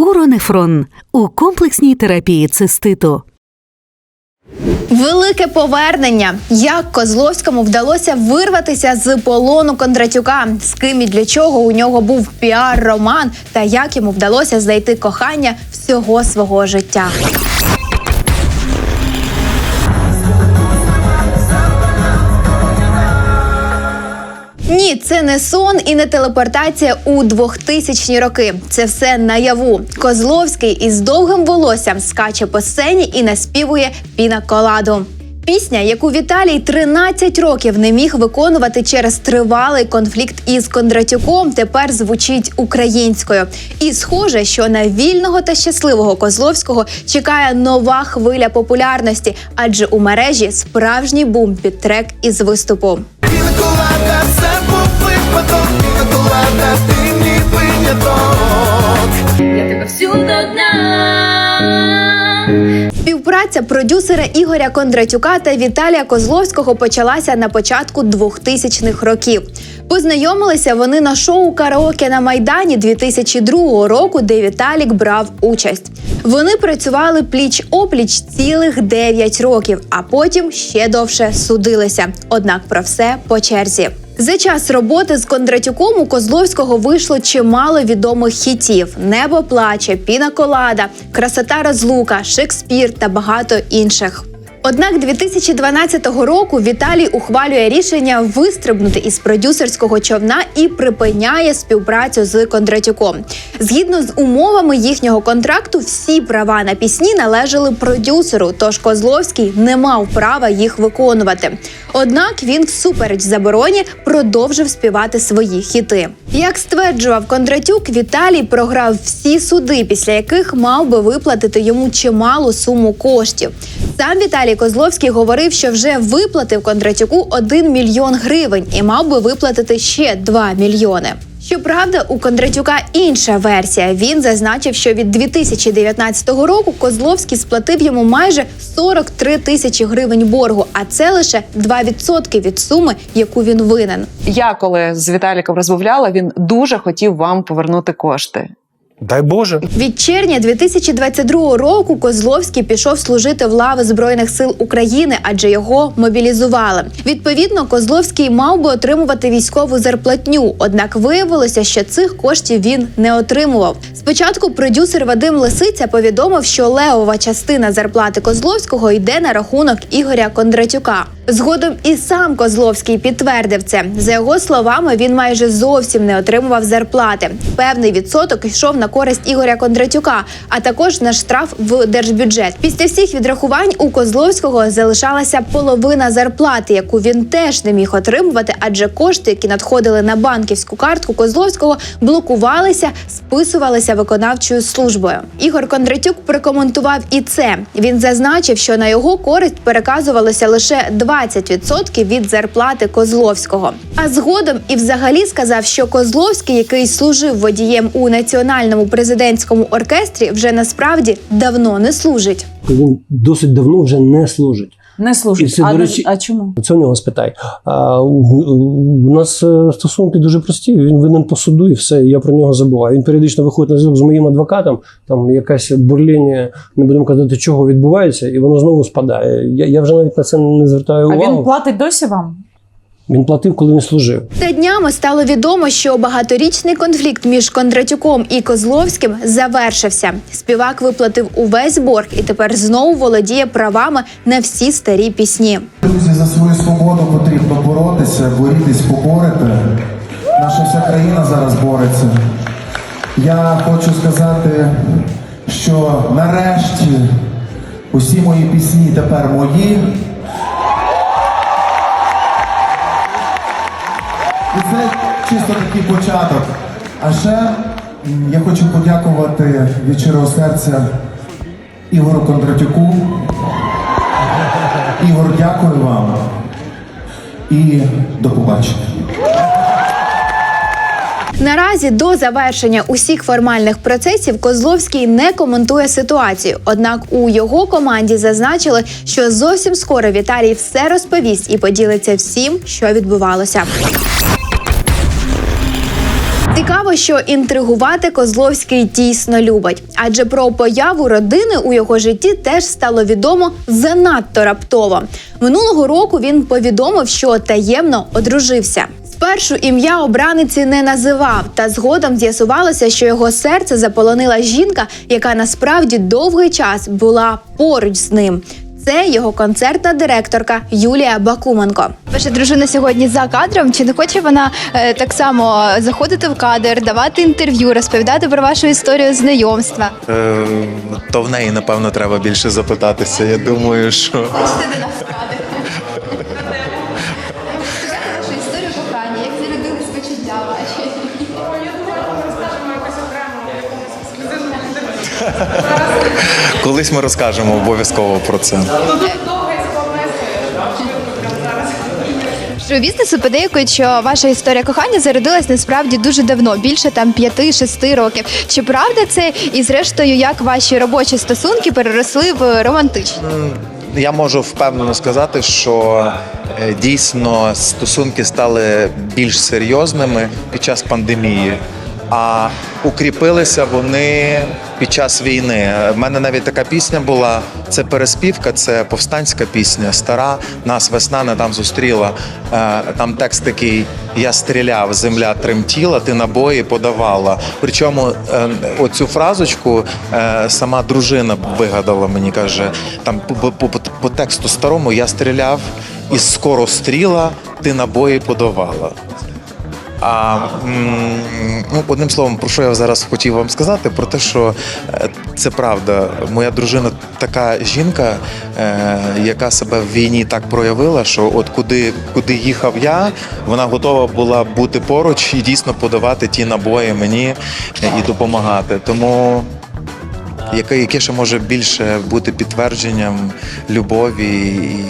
Уронефрон у комплексній терапії циститу. Велике повернення. Як Козловському вдалося вирватися з полону Кондратюка, з ким і для чого у нього був піар-роман, та як йому вдалося знайти кохання всього свого життя. Ні, це не сон і не телепортація у 2000-ні роки. Це все наяву. Козловський із довгим волоссям скаче по сцені і наспівує пінаколаду. Пісня, яку Віталій 13 років не міг виконувати через тривалий конфлікт із Кондратюком, тепер звучить українською. І схоже, що на вільного та щасливого Козловського чекає нова хвиля популярності, адже у мережі справжній бум під трек із виняток. Я тебе всю до дна. Співпраця продюсера Ігоря Кондратюка та Віталія Козловського почалася на початку 2000-х років. Познайомилися вони на шоу Караоке на Майдані 2002 року, де Віталік брав участь. Вони працювали пліч опліч цілих 9 років, а потім ще довше судилися. Однак про все по черзі. За час роботи з Кондратюком у Козловського вийшло чимало відомих хітів: Небо плаче, Піна колада, Красота розлука, Шекспір та багато інших. Однак 2012 року Віталій ухвалює рішення вистрибнути із продюсерського човна і припиняє співпрацю з Кондратюком. Згідно з умовами їхнього контракту, всі права на пісні належали продюсеру, тож Козловський не мав права їх виконувати. Однак він, всупереч забороні, продовжив співати свої хіти. Як стверджував Кондратюк, Віталій програв всі суди, після яких мав би виплатити йому чималу суму коштів. Сам Віталій Козловський говорив, що вже виплатив Кондратюку 1 мільйон гривень і мав би виплатити ще 2 мільйони. Щоправда, у Кондратюка інша версія. Він зазначив, що від 2019 року Козловський сплатив йому майже 43 тисячі гривень боргу, а це лише 2% від суми, яку він винен. Я коли з Віталіком розмовляла, він дуже хотів вам повернути кошти. Дай Боже. Від червня 2022 року Козловський пішов служити в лави збройних сил України, адже його мобілізували. Відповідно, Козловський мав би отримувати військову зарплатню. Однак виявилося, що цих коштів він не отримував. Спочатку продюсер Вадим Лисиця повідомив, що левова частина зарплати Козловського йде на рахунок Ігоря Кондратюка. Згодом і сам Козловський підтвердив це. За його словами, він майже зовсім не отримував зарплати. Певний відсоток йшов на користь Ігоря Кондратюка, а також на штраф в держбюджет. Після всіх відрахувань у Козловського залишалася половина зарплати, яку він теж не міг отримувати, адже кошти, які надходили на банківську картку Козловського, блокувалися, списувалися виконавчою службою. Ігор Кондратюк прокоментував і це. Він зазначив, що на його користь переказувалося лише 20% від зарплати Козловського. А згодом і взагалі сказав, що Козловський, який служив водієм у національному президентському оркестрі, вже насправді давно не служить. Він досить давно вже не служить. Не служить. це, а, до речі- а чому? Це у нього спитай. А у, у нас е, стосунки дуже прості. Він винен по суду і все. Я про нього забуваю. Він періодично виходить на зв'язок з моїм адвокатом. Там якась бурління, не будемо казати, чого відбувається, і воно знову спадає. Я, я вже навіть на це не звертаю А увагу. він платить досі вам? Він платив, коли він служив. Та днями стало відомо, що багаторічний конфлікт між Кондратюком і Козловським завершився. Співак виплатив увесь борг і тепер знову володіє правами на всі старі пісні. Друзі, за свою свободу потрібно боротися, борітись, поборити. Наша вся країна зараз бореться. Я хочу сказати, що нарешті усі мої пісні тепер мої. І це чисто такий початок. А ще я хочу подякувати від щирого серця Ігору Кондратюку. Ігор, дякую вам. І до побачення. Наразі до завершення усіх формальних процесів Козловський не коментує ситуацію. Однак у його команді зазначили, що зовсім скоро Віталій все розповість і поділиться всім, що відбувалося. Цікаво, що інтригувати Козловський дійсно любить, адже про появу родини у його житті теж стало відомо занадто раптово. Минулого року він повідомив, що таємно одружився. Спершу ім'я обраниці не називав, та згодом з'ясувалося, що його серце заполонила жінка, яка насправді довгий час була поруч з ним. Це його концертна директорка Юлія Бакуменко. Ваша дружина сьогодні за кадром. Чи не хоче вона е, так само заходити в кадр, давати інтерв'ю, розповідати про вашу історію знайомства? Е, то в неї, напевно, треба більше запитатися. Я думаю, що Вашу історію кохання, як зародились почуття ваші? Колись ми розкажемо обов'язково про це. Що бізнесу подейкують, що ваша історія кохання зародилась насправді дуже давно, більше там 5-6 років. Чи правда це? І зрештою, як ваші робочі стосунки переросли в романтичні? Я можу впевнено сказати, що е, дійсно стосунки стали більш серйозними під час пандемії. А укріпилися вони під час війни. У мене навіть така пісня була. Це переспівка, це повстанська пісня. Стара нас весна не там зустріла. Е, Там текст такий: Я стріляв, земля тремтіла, ти набої подавала. Причому е, оцю фразочку е, сама дружина вигадала мені, каже, там по, по, по, тексту старому я стріляв із скоростріла, ти набої подавала. А ну, одним словом, про що я зараз хотів вам сказати, про те, що е, це правда. Моя дружина така жінка, е, яка себе в війні так проявила, що от куди, куди їхав я, вона готова була бути поруч і дійсно подавати ті набої мені е, і допомагати. Тому яке, яке ще може більше бути підтвердженням любові і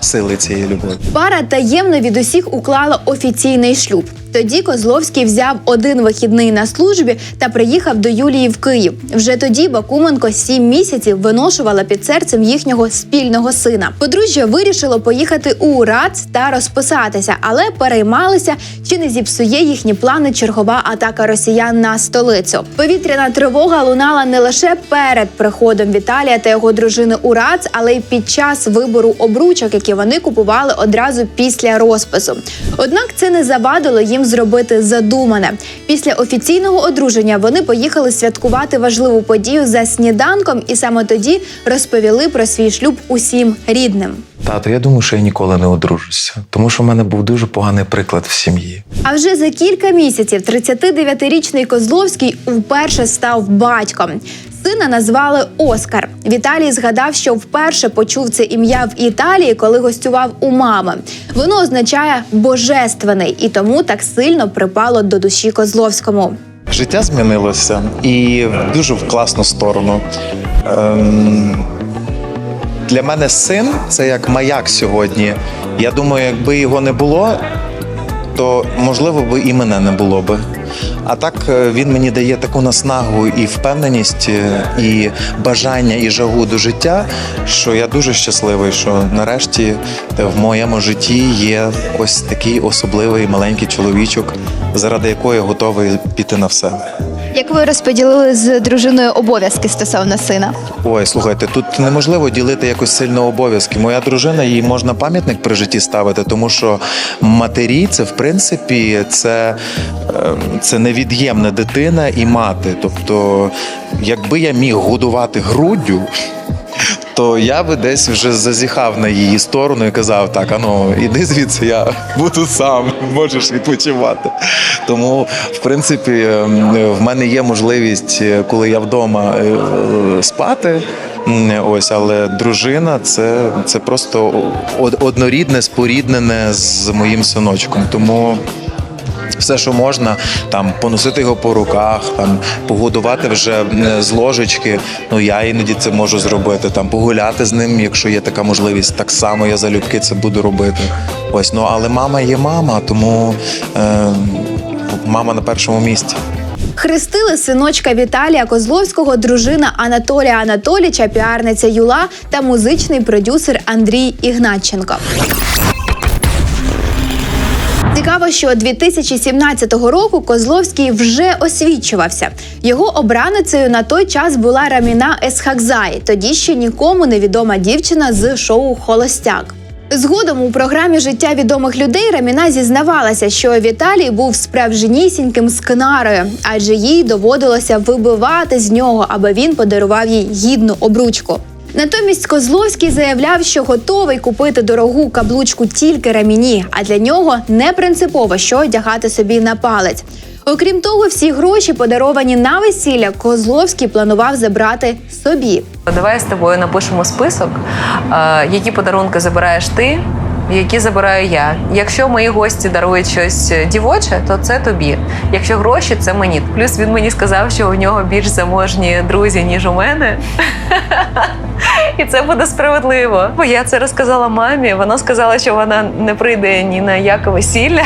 сили цієї любові. Пара таємно від усіх уклала офіційний шлюб. Тоді Козловський взяв один вихідний на службі та приїхав до Юлії в Київ. Вже тоді Бакуменко сім місяців виношувала під серцем їхнього спільного сина. Подружжя вирішило поїхати у РАЦ та розписатися, але переймалися, чи не зіпсує їхні плани чергова атака росіян на столицю. Повітряна тривога лунала не лише перед приходом Віталія та його дружини у РАЦ, але й під час вибору обручок, які вони купували одразу після розпису. Однак це не завадило їм зробити задумане. Після офіційного одруження вони поїхали святкувати важливу подію за сніданком, і саме тоді розповіли про свій шлюб усім рідним. Тато, я думаю, що я ніколи не одружуся, тому що в мене був дуже поганий приклад в сім'ї. А вже за кілька місяців 39-річний Козловський вперше став батьком. Сина назвали Оскар. Віталій згадав, що вперше почув це ім'я в Італії, коли гостював у мами. Воно означає божественний і тому так сильно припало до душі Козловському. Життя змінилося і дуже в класну сторону. Ем, для мене син це як маяк сьогодні. Я думаю, якби його не було, то можливо би і мене не було би. А так е, він мені дає таку наснагу і впевненість, е, і бажання, і жагу до життя, що я дуже щасливий, що нарешті в моєму житті є ось такий особливий маленький чоловічок, заради якого я готовий піти на все. Як ви розподілили з дружиною обов'язки стосовно сина? Ой, слухайте, тут неможливо ділити якось сильно обов'язки. Моя дружина, їй можна пам'ятник при житті ставити, тому що матері це в принципі це, ем, це невід'ємна дитина і мати. Тобто, якби я міг годувати груддю. То я би десь вже зазіхав на її сторону і казав: так, ану, іди звідси, я буду сам, можеш відпочивати. Тому, в принципі, ем, в мене є можливість, е, коли я вдома е, спати. Ось, але дружина це, це просто од- однорідне, споріднене з моїм синочком. Тому все, що можна, там поносити його по руках, там погодувати вже з ложечки. Ну я іноді це можу зробити. Там погуляти з ним, якщо є така можливість, так само я залюбки це буду робити. Ось ну але мама є мама, тому е, мама на першому місці. Хрестили синочка Віталія Козловського, дружина Анатолія Анатоліча, піарниця Юла та музичний продюсер Андрій Ігнатченко. Цікаво, що 2017 року Козловський вже освічувався. Його обраницею на той час була Раміна Есхакзай, тоді ще нікому невідома дівчина з шоу Холостяк. Згодом у програмі Життя відомих людей Раміна зізнавалася, що Віталій був справжнісіньким скнарою, адже їй доводилося вибивати з нього, аби він подарував їй гідну обручку. Натомість Козловський заявляв, що готовий купити дорогу каблучку тільки раміні, а для нього не принципово, що одягати собі на палець. Окрім того, всі гроші, подаровані на весілля, Козловський планував забрати собі. Давай з тобою напишемо список, е, які подарунки забираєш ти, які забираю я. Якщо мої гості дарують щось дівоче, то це тобі. Якщо гроші, це мені. Плюс він мені сказав, що у нього більш заможні друзі, ніж у мене. І це буде справедливо. Бо я це розказала мамі. Вона сказала, що вона не прийде ні на яке весілля.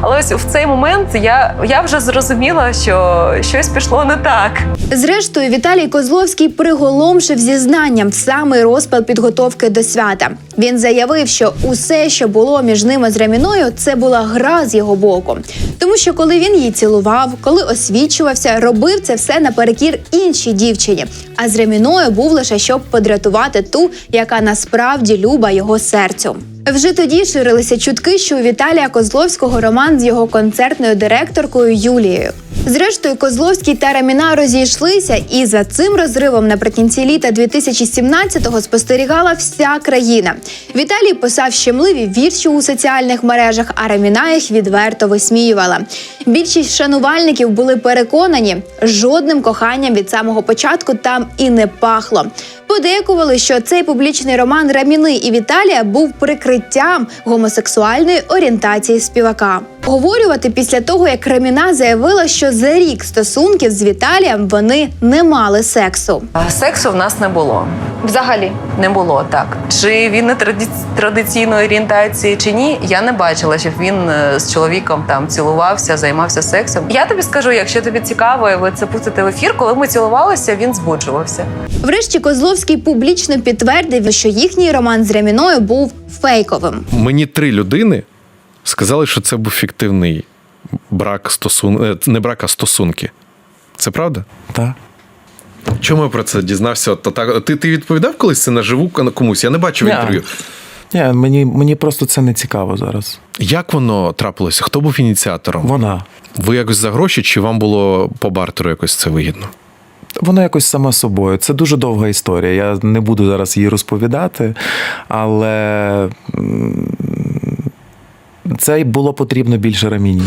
Але ось в цей момент я, я вже зрозуміла, що щось пішло не так. Зрештою, Віталій Козловський приголомшив зізнанням в самий розпал підготовки до свята. Він заявив, що усе, що було між ними з Раміною, це була гра з його боку. Тому що коли він її цілував, коли освічувався, робив це все наперекір іншій дівчині. А з Раміною був лише щоб подратувати ту, яка насправді люба його серцю. Вже тоді ширилися чутки, що у Віталія Козловського роман з його концертною директоркою Юлією. Зрештою, Козловський та Раміна розійшлися, і за цим розривом наприкінці літа 2017-го спостерігала вся країна. Віталій писав щемливі вірші у соціальних мережах, а Раміна їх відверто висміювала. Більшість шанувальників були переконані, жодним коханням від самого початку там і не пахло. Подейкували, що цей публічний роман Раміни і Віталія був прикриттям гомосексуальної орієнтації співака. Говорювати після того, як Раміна заявила, що за рік стосунків з Віталієм вони не мали сексу. Сексу в нас не було. Взагалі. Не було так. Чи він не тради- традиційної орієнтації, чи ні, я не бачила, щоб він е, з чоловіком там цілувався, займався сексом. Я тобі скажу, якщо тобі цікаво, і ви це пустите в ефір, коли ми цілувалися, він збуджувався. Врешті Козловський публічно підтвердив, що їхній роман з Раміною був фейковим. Мені три людини сказали, що це був фіктивний брак стосун... е, не брак, а стосунки. Це правда? Так. Чому я про це дізнався? От так- Ти, ти відповідав колись це наживу комусь? Я не бачив Ні. інтерв'ю. Ні, мені, мені просто це не цікаво зараз. Як воно трапилося? Хто був ініціатором? Вона. Ви якось за гроші, чи вам було по бартеру якось це вигідно? Вона якось сама собою. Це дуже довга історія. Я не буду зараз її розповідати, але це й було потрібно більше раміні.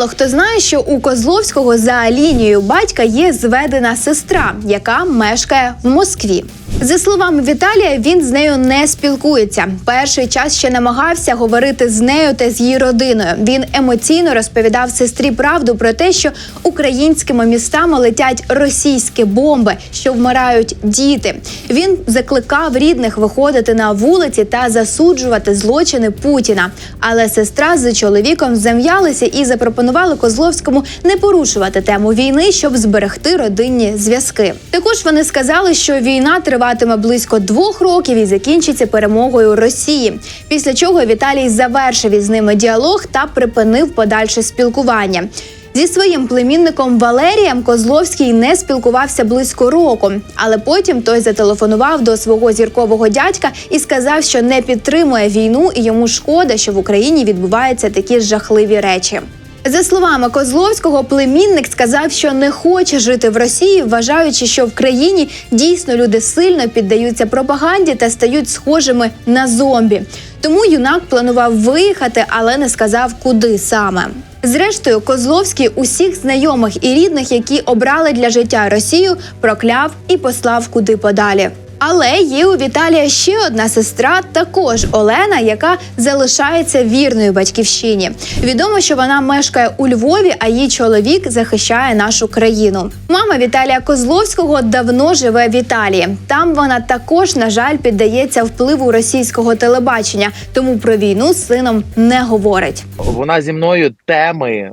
Мало хто знає, що у Козловського за лінією батька є зведена сестра, яка мешкає в Москві. За словами Віталія, він з нею не спілкується. Перший час ще намагався говорити з нею та з її родиною. Він емоційно розповідав сестрі правду про те, що українськими містами летять російські бомби, що вмирають діти. Він закликав рідних виходити на вулиці та засуджувати злочини Путіна. Але сестра з чоловіком зам'ялися і запропонували Козловському не порушувати тему війни, щоб зберегти родинні зв'язки. Також вони сказали, що війна триватиме близько двох років і закінчиться перемогою Росії. Після чого Віталій завершив із ними діалог та припинив подальше спілкування. Зі своїм племінником Валерієм Козловський не спілкувався близько року, але потім той зателефонував до свого зіркового дядька і сказав, що не підтримує війну і йому шкода, що в Україні відбуваються такі жахливі речі. За словами Козловського, племінник сказав, що не хоче жити в Росії, вважаючи, що в країні дійсно люди сильно піддаються пропаганді та стають схожими на зомбі. Тому юнак планував виїхати, але не сказав, куди саме. Зрештою, Козловський усіх знайомих і рідних, які обрали для життя Росію, прокляв і послав куди подалі. Але є у Віталія ще одна сестра, також Олена, яка залишається вірною батьківщині. Відомо, що вона мешкає у Львові, а її чоловік захищає нашу країну. Мама Віталія Козловського давно живе в Італії. Там вона також, на жаль, піддається впливу російського телебачення, тому про війну з сином не говорить. вона зі мною теми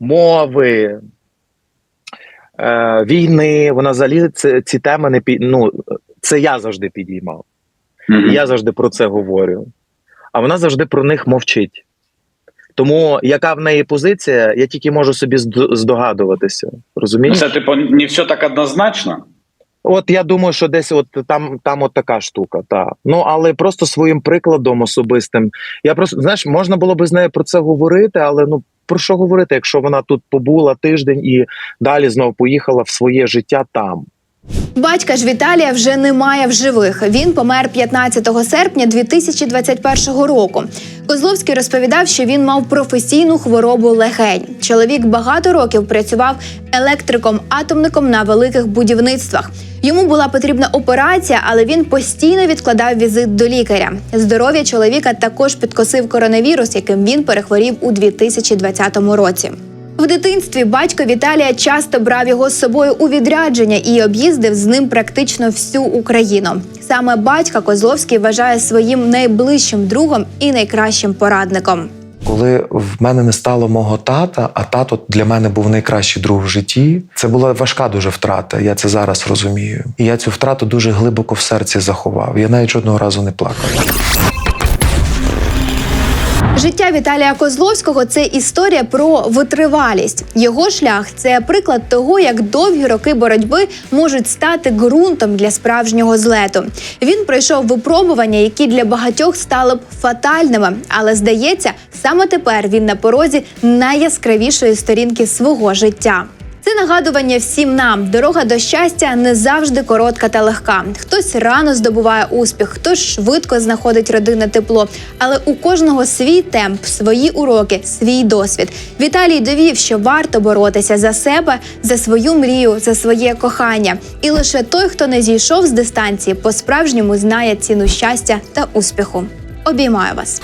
мови, е, війни. Вона взагалі це, ці теми не ну, це я завжди підіймав. І я завжди про це говорю. а вона завжди про них мовчить. Тому яка в неї позиція, я тільки можу собі здогадуватися. Розумієш? Це типу не все так однозначно. От я думаю, що десь от там, там от така штука. Та. Ну але просто своїм прикладом особистим. Я просто знаєш, можна було би з нею про це говорити, але ну про що говорити, якщо вона тут побула тиждень і далі знов поїхала в своє життя там. Батька ж Віталія вже немає в живих. Він помер 15 серпня 2021 року. Козловський розповідав, що він мав професійну хворобу легень. Чоловік багато років працював електриком-атомником на великих будівництвах. Йому була потрібна операція, але він постійно відкладав візит до лікаря. Здоров'я чоловіка також підкосив коронавірус, яким він перехворів у 2020 році. В дитинстві батько Віталія часто брав його з собою у відрядження і об'їздив з ним практично всю Україну. Саме батька Козловський вважає своїм найближчим другом і найкращим порадником. Коли в мене не стало мого тата, а тато для мене був найкращий друг в житті, це була важка дуже втрата. Я це зараз розумію. І я цю втрату дуже глибоко в серці заховав. Я навіть жодного разу не плакав. Життя Віталія Козловського це історія про витривалість. Його шлях це приклад того, як довгі роки боротьби можуть стати ґрунтом для справжнього злету. Він пройшов випробування, які для багатьох стали б фатальними, але здається, саме тепер він на порозі найяскравішої сторінки свого життя. Це нагадування всім нам. Дорога до щастя не завжди коротка та легка. Хтось рано здобуває успіх, хтось швидко знаходить родинне тепло. Але у кожного свій темп, свої уроки, свій досвід. Віталій довів, що варто боротися за себе, за свою мрію, за своє кохання. І лише той, хто не зійшов з дистанції, по-справжньому знає ціну щастя та успіху. Обіймаю вас.